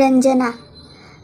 रंजना.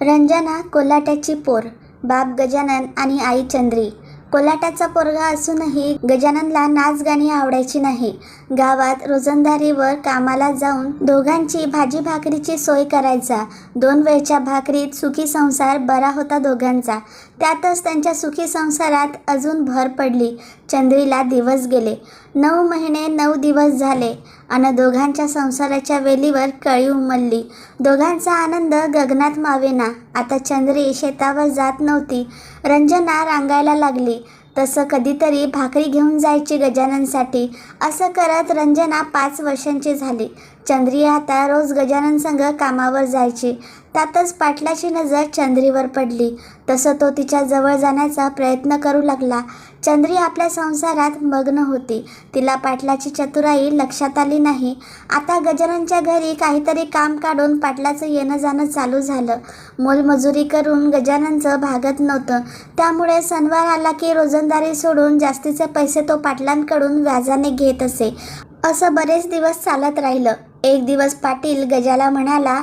रंजना कोल्हाट्याची पोर बाप गजानन आणि आई चंद्री. कोल्हाट्याचा पोरगा असूनही गजाननला नाच गाणी आवडायची नाही. गावात रोजंदारीवर कामाला जाऊन दोघांची भाजी भाकरीची सोय करायचा. दोन वेळच्या भाकरीत सुखी संसार बरा होता दोघांचा. त्यातच त्यांच्या सुखी संसारात अजून भर पडली. चंद्रीला दिवस गेले. नऊ महिने नऊ दिवस झाले. आणि दोघांच्या संसाराच्या वेलीवर कळी उमलली. दोघांचा आनंद गगनात मावेना. आता चंद्री शेतावर जात नव्हती. रंजना रांगायला लागली. तसं कधीतरी भाकरी घेऊन जायची गजाननसाठी. असं करत रंजना पाच वर्षांची झाली. चंद्री आता रोज गजानन संग कामावर जायची. त्यातच पाटलाची नजर चंद्रीवर पडली. तसं तो तिच्या जवळ जाण्याचा प्रयत्न करू लागला. चंद्री आपल्या संसारात मग्न होती. तिला पाटलाची चतुराई लक्षात आली नाही. आता गजाननच्या घरी काहीतरी काम काढून पाटलाचं येणं जाणं चालू झालं. मोलमजुरी करून गजाननचं भागत नव्हतं. त्यामुळे सणवार आला की रोजंदारी सोडून जास्तीचे पैसे तो पाटलांकडून व्याजाने घेत असे. असं बरेच दिवस चालत राहिलं. एक दिवस पाटील गजाला म्हणाला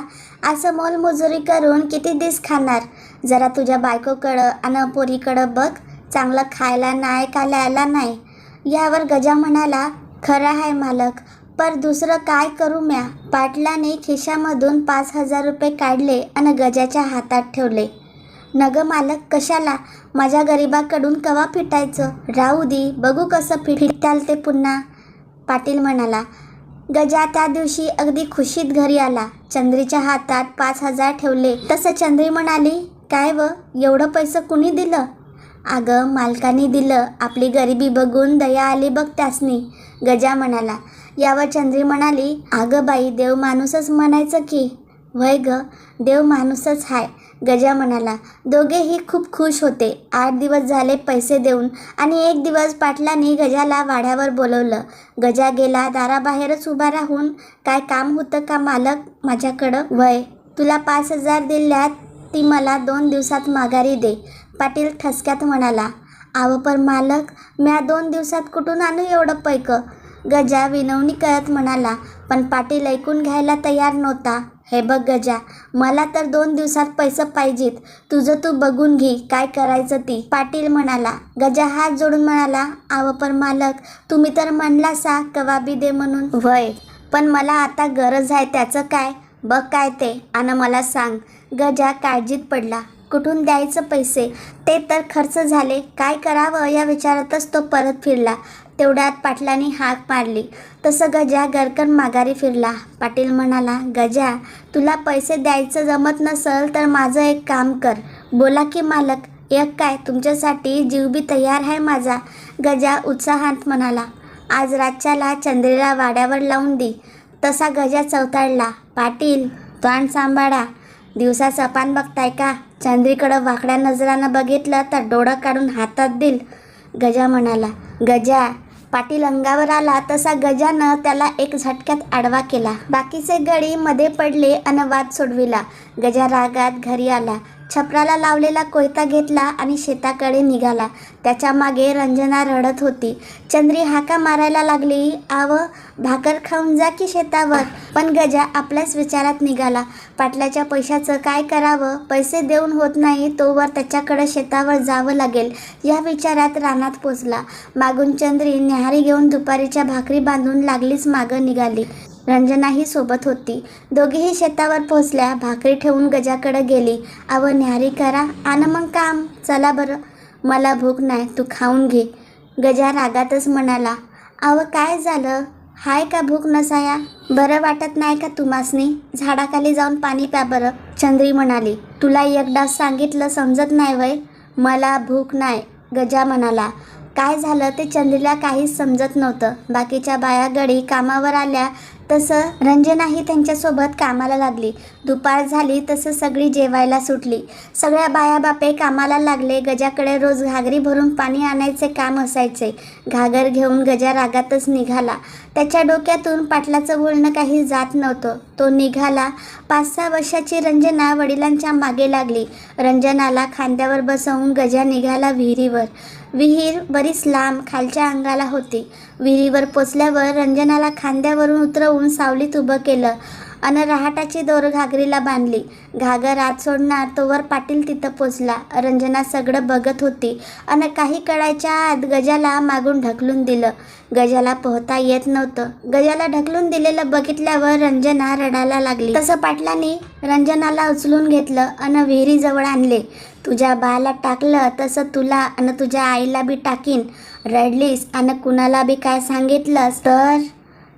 असं मोलमजुरी करून किती दिस खाणार? जरा तुझ्या बायकोकडं आणि पोरीकडं बघ. चांगलं खायला नाही खायला नाही? यावर गजा म्हणाला खरं आहे मालक पर दुसरं काय करू म्या? पाटलाने खिशामधून पाच हजार रुपये काढले आणि गजाच्या हातात ठेवले. नग मालक कशाला? माझ्या गरिबाकडून कवा फिटायचं? राहू दे बघू कसं फिट फिटताल ते पुन्हा. पाटील म्हणाला गजा त्या दिवशी अगदी खुशीत घरी आला. चंद्रीच्या हातात पाच हजार ठेवले. तसं चंद्री म्हणाली काय व? एवढं पैसे कुणी दिलं? अगं मालकाने दिलं. आपली गरिबी बघून दया आली बघ त्यासनी. गजा म्हणाला. यावर चंद्री म्हणाली अगं बाई देव माणूसच म्हणायचं की? वय ग देव माणूसच हाय. गजा म्हणाला दोघेही खूप खुश होते. आठ दिवस झाले पैसे देऊन आणि एक दिवस पाटलांनी गजाला वाड्यावर बोलवलं. गजा गेला दाराबाहेरच उभा राहून काय काम होतं का मालक माझ्याकडं? वय तुला पाच हजार दिल्यात ती मला दोन दिवसात माघारी दे. पाटील ठसक्यात म्हणाला आव पर मालक म्या दोन दिवसात कुठून आणू एवढं पैक गजा विनवणी करत म्हणाला पण पाटील ऐकून घ्यायला तयार नव्हता. हे बघ गजा मला तर दोन दिवसात पैसे पाहिजेत. तुझं तू बघून घे काय करायचं ती पाटील म्हणाला गजा हात जोडून म्हणाला आव पर मालक तुम्ही तर म्हणला सा कवाबी दे म्हणून. वय पण मला आता गरज आहे त्याचं काय? बघ काय ते आणि मला सांग. गजा काळजीत पडला. कुठून द्यायचं पैसे? ते तर खर्च झाले. काय करावं या विचारातच तो परत फिरला. तेवढ्यात पाटलांनी हाक मारली. तसं गजा गरकन माघारी फिरला. पाटील म्हणाला गजा तुला पैसे द्यायचं जमत नसल तर माझं एक काम कर. बोला की मालक एक काय? तुमच्यासाठी जीवबी तयार आहे माझा. गजा उत्साहात म्हणाला आज रातच्याला चंद्रेला वाड्यावर लावून दे. तसा गजा चौताळला पाटील तोंड सांभाळा. दिवसा सपान बघताय का? चंद्रीकडं वाकड्या नजरानं बघितलं तर डोळं काढून हातात दिल. गजा म्हणाला गजा पाटील अंगावर आला तसा गजानं त्याला एक झटक्यात आडवा केला. बाकीचे गडी मध्ये पडले आणि वाद सोडविला. गजा रागात घरी आला. छपराला लावलेला कोयता घेतला आणि शेताकडे निघाला. त्याच्यामागे रंजना रडत होती. चंद्री हाका मारायला लागली. आव भाकर खाऊन जा की शेतावर. पण गजा आपल्याच विचारात निघाला. पाटलाच्या पैशाचं काय करावं? पैसे देऊन होत नाही तोवर त्याच्याकडे शेतावर जावं लागेल. या विचारात रानात पोचला. मागून चंद्री न्याहारी घेऊन दुपारीच्या भाकरी बांधून लागलीच मागं निघाली. रंजनाही सोबत होती. दोघेही शेतावर पोहोचल्या भाकरी ठेवून गजाकडे गेली. अव न्याहारी करा. आणि मग काम. चला बरं. मला भूक नाही. तू खाऊन घे. गजा रागातच म्हणाला अव काय झालं? हाय का भूक नसाया? बरं वाटत नाही का तुम्हासनी झाडाखाली जाऊन पाणी प्या बरं. चंद्री म्हणाली तुला एकदा सांगितलं समजत नाही वय? मला भूक नाही. गजा म्हणाला काय झालं ते चंद्रीला काहीच समजत नव्हतं. बाकीच्या बाया गडी कामावर आल्या. तसं रंजनाही त्यांच्यासोबत कामाला लागली. दुपार झाली तसं सगळी जेवायला सुटली. सगळ्या बाया बापे कामाला लागले गजाकडे रोज घागरी भरून पाणी आणायचे काम असायचे. घागर घेऊन गजा रागातच निघाला. त्याच्या डोक्यातून पाटलाचं बोलणं काही जात नव्हतं. तो निघाला. पाच सहा वर्षाची रंजना वडिलांच्या मागे लागली. रंजनाला खांद्यावर बसवून गजा निघाला विहिरीवर. विहीर बरीच लांब खालच्या अंगाला होती. विहिरीवर पोचल्यावर रंजनाला खांद्यावरून उतरवून सावलीत उभं केलं. अन रहाटाची दोर घागरीला बांधली. घागर आत सोडणार तोवर पाटील तिथं पोचला. रंजना सगळं बघत होती. अन काही कळायच्या आत गजाला मागून ढकलून दिलं. गजाला पोहता येत नव्हतं. गजाला ढकलून दिलेलं बघितल्यावर रंजना रडायला लागली. तसं पाटलाने रंजनाला उचलून घेतलं अन विहिरीजवळ आणले. तुझ्या बाला टाकलं तसं तुला अन तुझ्या आईला बी टाकीन. रडलीस आणि कुणाला बी काय सांगितलंस? तर?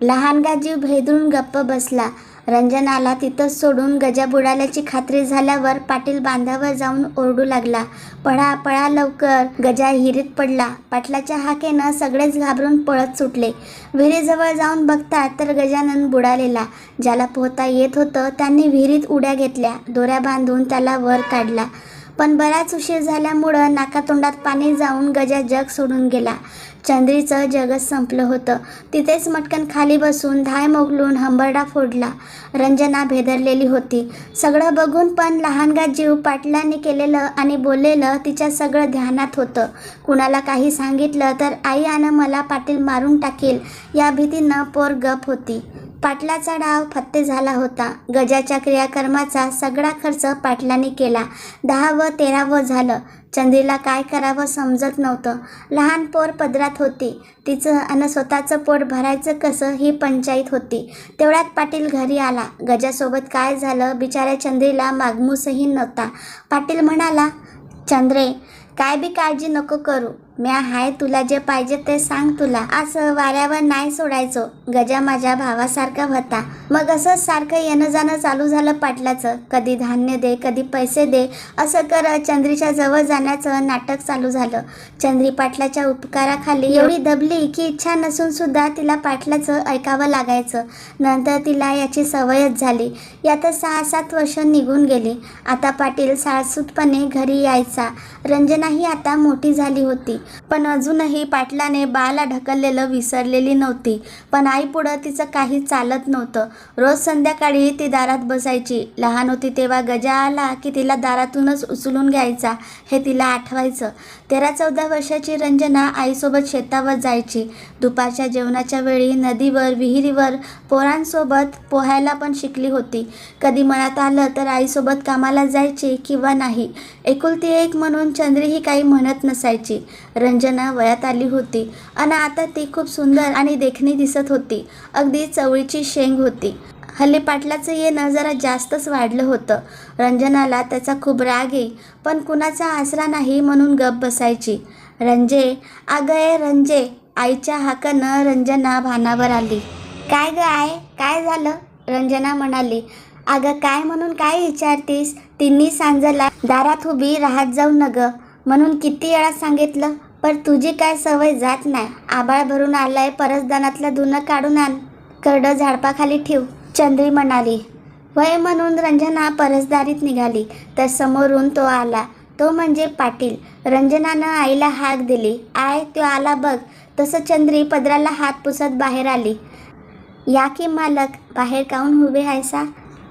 लहानगा जीव भेदून गप्प बसला. रंजनाला तिथंच सोडून गजा बुडाल्याची खात्री झाल्यावर पाटील बांधावर जाऊन ओरडू लागला. पळा पळा लवकर. गजा हिरीत पडला. पाटलाच्या हाकेनं सगळेच घाबरून पळत सुटले. विहिरीजवळ जाऊन बघतात तर गजानन बुडालेला. ज्याला पोहता येत होतं त्यांनी विहिरीत उड्या घेतल्या. दोऱ्या बांधून त्याला वर काढला. पण बराच उशीर झाल्यामुळं नाकातोंडात पाणी जाऊन गजा जग सोडून गेला. चंद्रीचं जगच संपलं होतं. तिथेच मटकन खाली बसून धाय मोगलून हंबरडा फोडला. रंजना भेदरलेली होती. सगळं बघून पण लहानगा जीव पाटलांनी केलेलं आणि बोललेलं तिच्या सगळं ध्यानात होतं. कुणाला काही सांगितलं तर आई आणि मला पाटील मारून टाकेल. या भीतीनं पोर गप होती. पाटलाचा डाव फत्ते झाला होता. गजाच्या क्रियाकर्माचा सगळा खर्च पाटलाने केला. दहा व तेरावं झालं. चंद्रीला काय करावं समजत नव्हतं. लहान पोर पदरात होती. तिचं आणि स्वतःचं पोट भरायचं कसं ही पंचायत होती. तेवढ्यात पाटील घरी आला. गजासोबत काय झालं बिचाऱ्या चंद्रीला मागमूसही नव्हता. पाटील म्हणाला चंद्रे काय बी काळजी नको करू. म्या हाय तुला जे पाहिजे ते सांग तुला. असं वाऱ्यावर नाही सोडायचो. गजा माझ्या भावासारखा होता. मग असंच सारखं येणं जाणं चालू झालं पाटलाचं. कधी धान्य दे कधी पैसे दे असं करत चंद्रीच्या जवळ जाण्याचं नाटक चालू झालं. चंद्री पाटलाच्या उपकाराखाली एवढी दबली की इच्छा नसून सुद्धा तिला पाटलाचं ऐकावं लागायचं. नंतर तिला याची सवयच झाली. यातच सहा सात वर्ष निघून गेली. आता पाटील साळसूतपणे घरी यायचा. रंजनाही आता मोठी झाली होती. पण अजूनही पाटलाने बाला ढकललेलं विसरलेली नव्हती. पण आईपुढं तिचं काही चालत नव्हतं. रोज संध्याकाळी ती दारात बसायची. लहान होती तेव्हा गजा आला की तिला दारातूनच उचलून घ्यायचा. हे तिला आठवायचं. तेरा चौदा वर्षाची रंजना आईसोबत शेतावर जायची. दुपारच्या जेवणाच्या वेळी नदीवर विहिरीवर पोरांसोबत पोहायला पण शिकली होती. कधी मनात आलं तर आईसोबत कामाला जायची किंवा नाही. एकुलती एक म्हणून चंद्री ही काही म्हणत नसायची. रंजना वयात आली होती आणि आता ती खूप सुंदर आणि देखणी दिसत होती. अगदी चवळीची शेंग होती. हल्ली पाटलाचं येणं जरा जास्तच वाढलं होतं. रंजनाला त्याचा खूप राग येई पण कुणाचा आसरा नाही म्हणून गप बसायची. रंजे अगं ए रंजे आईच्या हाकानं रंजना भानावर आली. काय ग आय काय झालं? रंजना म्हणाली. अगं काय म्हणून काय विचारतीस? तिन्ही सांजला दारात उभी राहत जाऊ न ग म्हणून किती वेळा सांगितलं? पण तुझी काय सवय जात नाही. आबाळ भरून आलाय परसदानातलं धुणं काढून आण. करडं झाडपाखाली ठेव चंद्री म्हणाली. वय म्हणून रंजना परसदारीत निघाली तर समोरून तो आला. तो म्हणजे पाटील. रंजनानं आईला हाक दिली. आय तो आला बघ. तसं चंद्री पदराला हात पुसत बाहेर आली. या की मालक बाहेर काऊन उभे आहेसा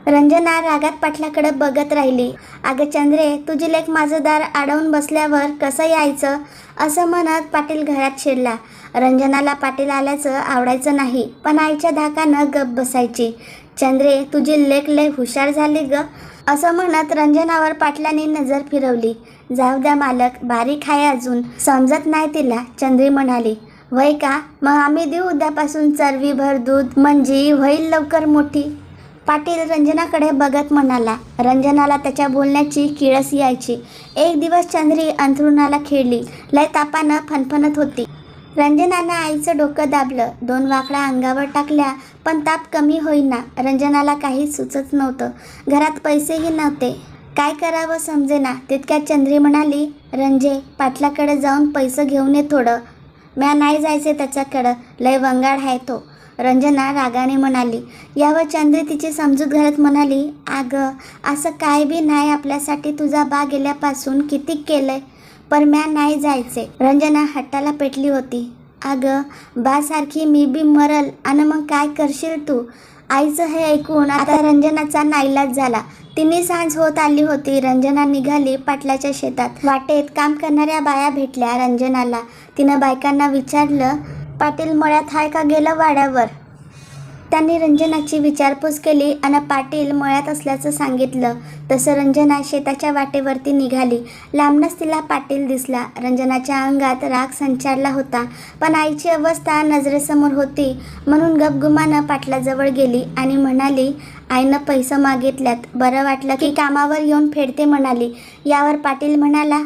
रंजना रागात पाटलाकडे बघत राहिली. अगं चंद्रे तुझी लेख माझं दार अडवून बसल्यावर कसं यायचं? असं म्हणत पाटील घरात शिरला. रंजनाला पाटील आल्याचं आवडायचं नाही पण आईच्या धाकानं गप बसायची. चंद्रे तुझी लेख लय हुशार झाली ग असं म्हणत रंजनावर पाटलाने नजर फिरवली. जाऊ द्या मालक बारीक आहे अजून समजत नाही तिला चंद्री म्हणाली. वय का? मग आम्ही देऊ उद्यापासून चरवीभर दूध म्हणजे होईल लवकर मोठी. पाटील रंजनाकडे बघत म्हणाला रंजनाला त्याच्या बोलण्याची किळस यायची. एक दिवस चंद्री अंथरुणाला खेळली. लय तापानं फनफनत होती. रंजनानं आईचं डोकं दाबलं. दोन वाकड्या अंगावर टाकल्या पण ताप कमी होईना. रंजनाला काही सुचत नव्हतं. घरात पैसेही नव्हते. काय करावं समजेना तितक्यात चंद्री म्हणाली रंजे पाटलाकडे जाऊन पैसे घेऊन ये थोडं. म्या नाही जायचे त्याच्याकडं. लय वंगाड आहे तो. रंजना रागाने म्हणाली यावर चंद्र तिची समजूत घालत म्हणाली अगं असं काय बी नाही आपल्यासाठी तुझा बा गेल्यापासून किती केलंय पण म्या नाही जायचे. रंजना हट्टाला पेटली होती. अगं बासारखी मी बी मरल आणि मग काय करशील तू? आईचं हे ऐकून आता रंजनाचा नाईलाज झाला. तिने सांज होत आली होती. रंजना निघाली पाटलाच्या शेतात. वाटेत काम करणाऱ्या बाया भेटल्या रंजनाला. तिनं बायकांना विचारलं पाटील मळ्यात हाय का गेलं वाड्यावर? त्यांनी रंजनाची विचारपूस केली आणि पाटील मळ्यात असल्याचं सांगितलं. तसं रंजना शेताच्या वाटेवरती निघाली. लांबनच तिला पाटील दिसला. रंजनाच्या अंगात राग संचारला होता पण आईची अवस्था नजरेसमोर होती. म्हणून गपगुमानं पाटलाजवळ गेली आणि म्हणाली आईनं पैसे मागितल्यात. बरं वाटलं की कामावर येऊन फेडते म्हणाली. यावर पाटील म्हणाला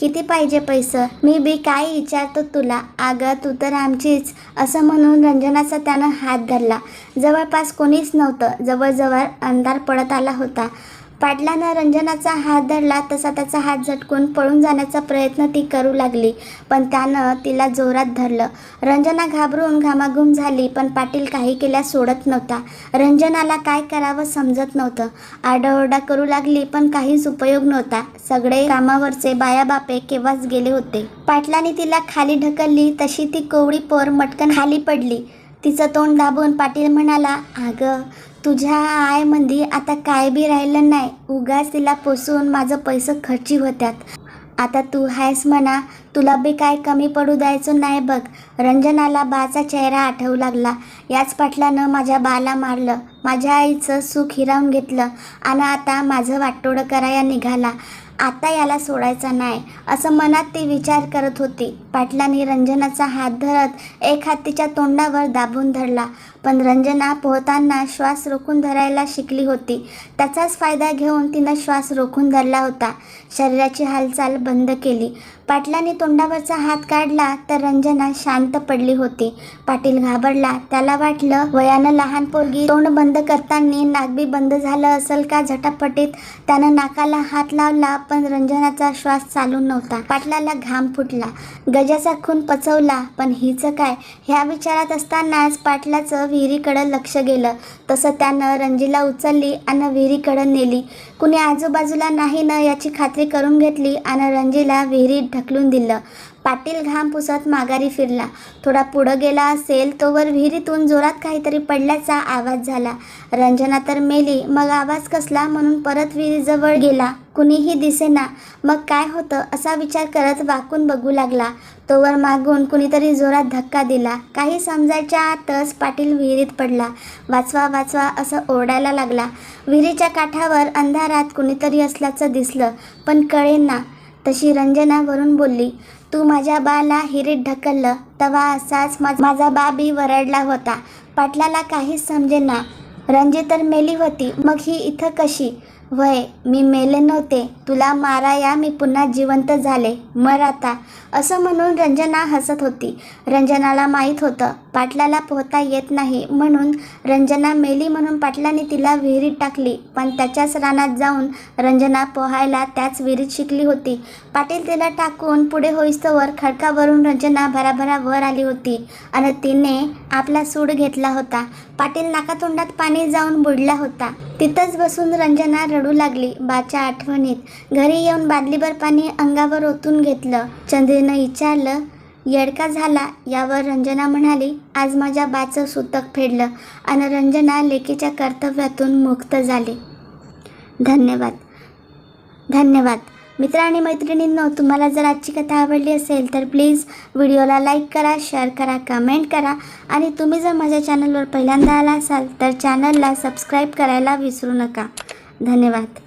किती पाहिजे पैसं? मी बी काय विचारतो तुला? अगं तू तर आमचीच. असं म्हणून रंजनाचा त्यानं हात धरला. जवळपास कोणीच नव्हतं. जवळजवळ अंधार पडत आला होता. पाटलानं रंजनाचा हात धरला तसा त्याचा हात झटकून पळून जाण्याचा प्रयत्न ती करू लागली. पण त्यानं तिला जोरात धरलं. रंजना घाबरून घामाघूम झाली पण पाटील काही केल्यास सोडत नव्हता. रंजनाला काय करावं समजत नव्हतं. आरडाओरडा करू लागली पण काहीच उपयोग नव्हता. सगळे कामावरचे बायाबापे केव्हाच गेले होते. पाटलाने तिला खाली ढकलली तशी ती कोवळी पोर मटकन खाली पडली. तिचं तोंड दाबून पाटील म्हणाला अगं तुझ्या आयमध्ये आता काय बी राहिलं नाही. उगाच तिला पोसून माझं पैसे खर्ची होत्यात. आता तू आहेस म्हणा तुला बी काय कमी पडू द्यायचं नाही बघ. रंजनाला बाचा चेहरा आठवू लागला. याच पाटलानं माझ्या बाला मारलं. माझ्या आईचं सुख हिरावून घेतलं. आणि आता माझं वाटोडं कराया निघाला. आता याला सोडायचा नाही. असं मनात ती विचार करत होती. पाटलाने रंजनाचा हात धरत एक हात तिच्या तोंडावर दाबून धरला. पण रंजना पोहताना श्वास रोखून धरायला शिकली होती. त्याचाच फायदा घेऊन तिनं श्वास रोखून धरला होता. शरीराची हालचाल बंद केली. पाटलाने तोंडावरचा हात काढला तर रंजना शांत पडली होती. पाटील घाबरला. त्याला वाटलं वयानं लहान पोरगी तोंड बंद करताना नागबी बंद झालं असेल का झटापटीत? त्यानं नाकाला हात लावला पण रंजनाचा श्वास चालू नव्हता. पाटलाला घाम फुटला. गजाचा खून पचवला पण हिचं काय? ह्या विचारात असतानाच पाटलाचं विहिरीकडं लक्ष गेलं. तसं त्यानं रंजीला उचलली आणि विहिरीकडं नेली. कुणी आजूबाजूला नाही ना याची खात्री करून घेतली आणि रणजीला विहिरीत ढकलून दिलं. पाटील घाम पुसत माघारी फिरला. थोडा पुढं गेला असेल तोवर विहिरीतून जोरात काहीतरी पडल्याचा आवाज झाला. रंजना तर मेली मग आवाज कसला म्हणून परत विहिरीजवळ गेला. कुणीही दिसेना. मग काय होतं असा विचार करत वाकून बघू लागला. तोवर मागून कुणीतरी जोरात धक्का दिला. काही समजायच्या आतच पाटील विहिरीत पडला. वाचवा वाचवा असं ओरडायला लागला. विहिरीच्या काठावर अंधारात कुणीतरी असल्याचं दिसलं पण कळेना. तशी रंजना वरून बोलली तू माझ्या बाला हिरीत ढकललं तेव्हा असाच मा माझा बाबी वरडला होता. पाटलाला काहीच समजेना. रंजी तर मेली होती. मग ही इथं कशी? वय मी मेले नव्हते. तुला माराया मी पुन्हा जिवंत झाले. मर आता. असं म्हणून रंजना हसत होती. रंजनाला माहीत होतं पाटलाला पोहता येत नाही म्हणून रंजना मेली म्हणून पाटलाने तिला विहिरीत टाकली. पण त्याच्याच रानात जाऊन रंजना पोहायला त्याच विहिरीत शिकली होती. पाटील तिला टाकून पुढे होईस्तोवर खडकावरून रंजना भराभरा वर आली होती आणि तिने आपला सूड घेतला होता. पाटील नाकातोंडात पाणी जाऊन बुडला होता. तिथंच बसून रंजना रडू लागली. बाच्या आठवणीत घरी येऊन बादलीभर पाणी अंगावर ओतून घेतलं. चंद्रीनं विचारलं येडका झाला? यावर रंजना म्हणाली आज माझ्या बाचं सुतक फेडलं आणि रंजना लेकीच्या कर्तव्यातून मुक्त झाली. धन्यवाद. धन्यवाद. मित्र आणि मैत्रिणींनो तुम्हाला जर आजची कथा आवडली असेल तर प्लीज व्हिडिओला लाईक करा शेअर करा कमेंट करा आणि तुम्ही जर माझ्या चॅनलवर पहिल्यांदा आला असाल तर चॅनलला सबस्क्राईब करायला विसरू नका. धन्यवाद.